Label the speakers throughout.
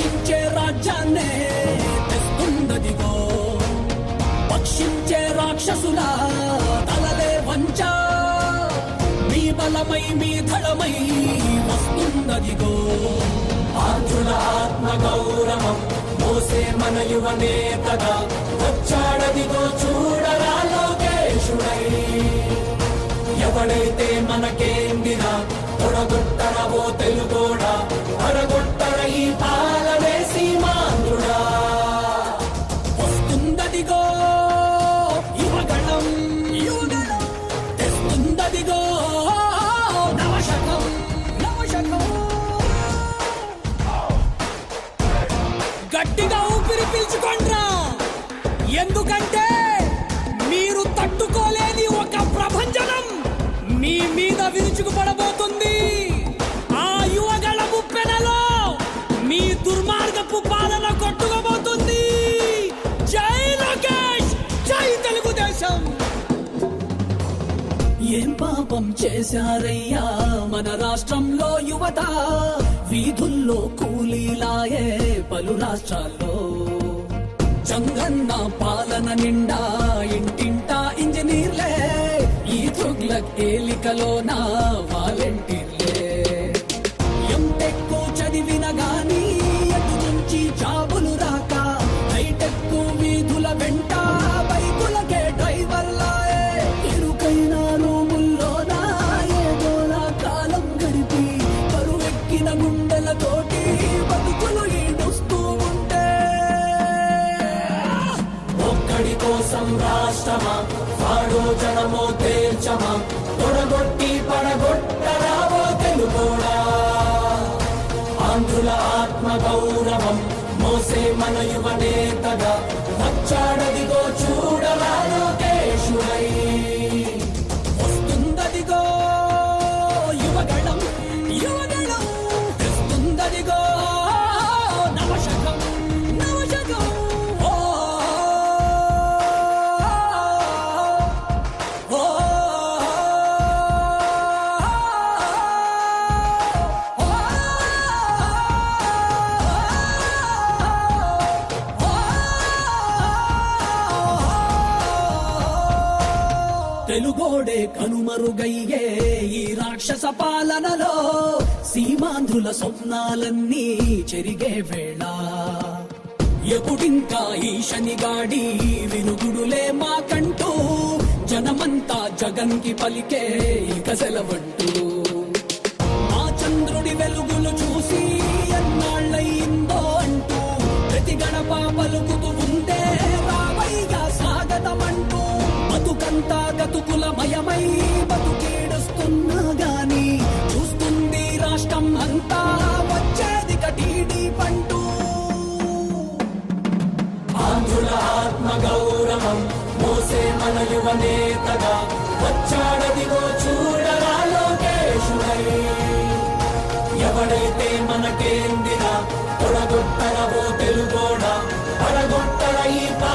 Speaker 1: రక్షించే రాజ్యాన్నే తెస్తుందదిగో పక్షించే రాక్షసుల తలలే వంచ. మీ బలమై మీ ధడమై వస్తుందదిగో ఆంధ్రుల ఆత్మ గౌరవం మోసే మన యువ నేతగా వచ్చాడదిగో చూడరా లోకేశుడై. ఎవడైతే మనకేందిరా చేశారయ్యా మన రాష్ట్రంలో యువత వీధుల్లో కూలీలాయే పలు రాష్ట్రాల్లో. జంగన్న పాలన నిండా ఇంటింటా ఇంజనీర్లే ఈ తుగ్లక్ ఏలికలోన వాలంటీర్లే. వాడో తేల్చమా తొడగొట్టి పడగొట్టరావో తెలుగోడా? ఆంధ్రుల ఆత్మ గౌరవం తెలుగోడే కనుమరుగయ్యే ఈ రాక్షస పాలనలో సీమాంధ్రుల స్వప్నాలన్నీ చెరిగే వేళ. ఎప్పుడింకా ఈ శనిగాడి వినుగుడులే మాకంటూ జనమంతా జగన్కి పలికే ఇక సెలవంటూ ఆ చంద్రుడి వెలుగులు చూసి ఎన్నాళ్ళయిందో బతుకులమయమై బతుకేడుస్తున్నా గాని చూస్తుంది రాష్ట్రం అంతా వచ్చేది కటీడి పంటూ. ఆంధ్రుల ఆత్మ గౌరవం మోసే మన యువ నేతగా వచ్చాడదిగో చూడరా లోకేశుడై. ఎవడైతే మనకేందిరా తొడగొట్టరవో తెలుగోడా పడగొట్టర ఈ పా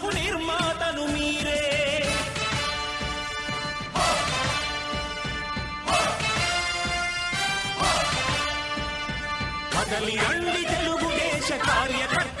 Speaker 2: కదలి రండి తెలుగుదేశ కార్యకర్త.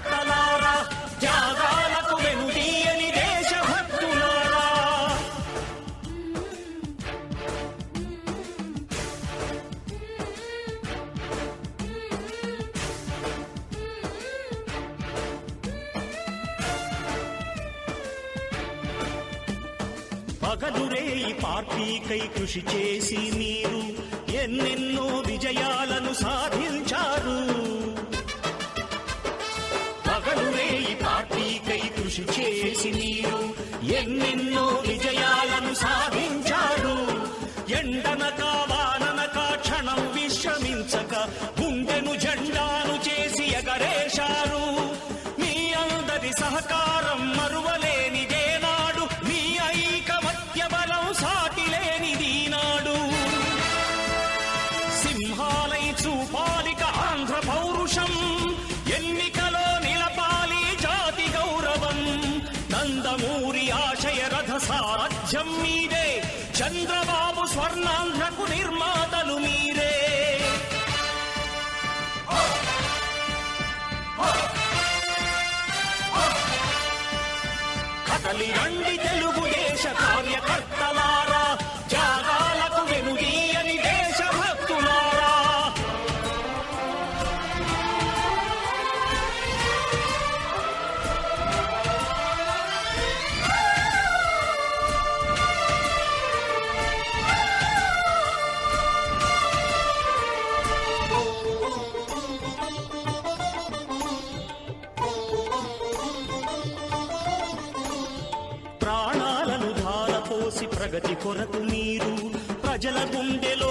Speaker 2: పార్టీకై కృషి చేసి మీరు ఎన్నెన్నో విజయాలను సాధించారు. పగలురే ఈ పార్టీకై కృషి చేసి మీరు ఎన్నెన్నో విజయాలను సాధించారు. ఎండనక వాననక క్షణం విశ్రమించక రథ సారథ్యం మీదే చంద్రబాబు స్వర్ణాంధ్రకు నిర్మాతలు మీరే. కదలి రండి తెలుగుదేశ కార్యకర్తలారా. ప్రగతి కొరకు మీరు ప్రజల గుండెలో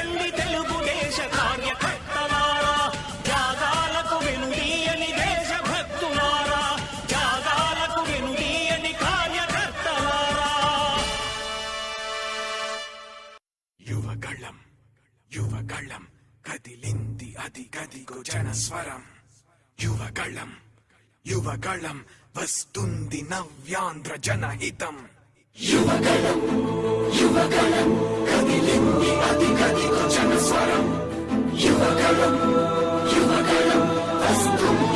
Speaker 2: జన స్వరం.
Speaker 3: యువగళం యువగళం వస్తుంది నవ్యాంధ్ర జనహితం. యువగళం యువగళం కదిలింది అధికదిక జనస్వరం యువగళం వస్తుంది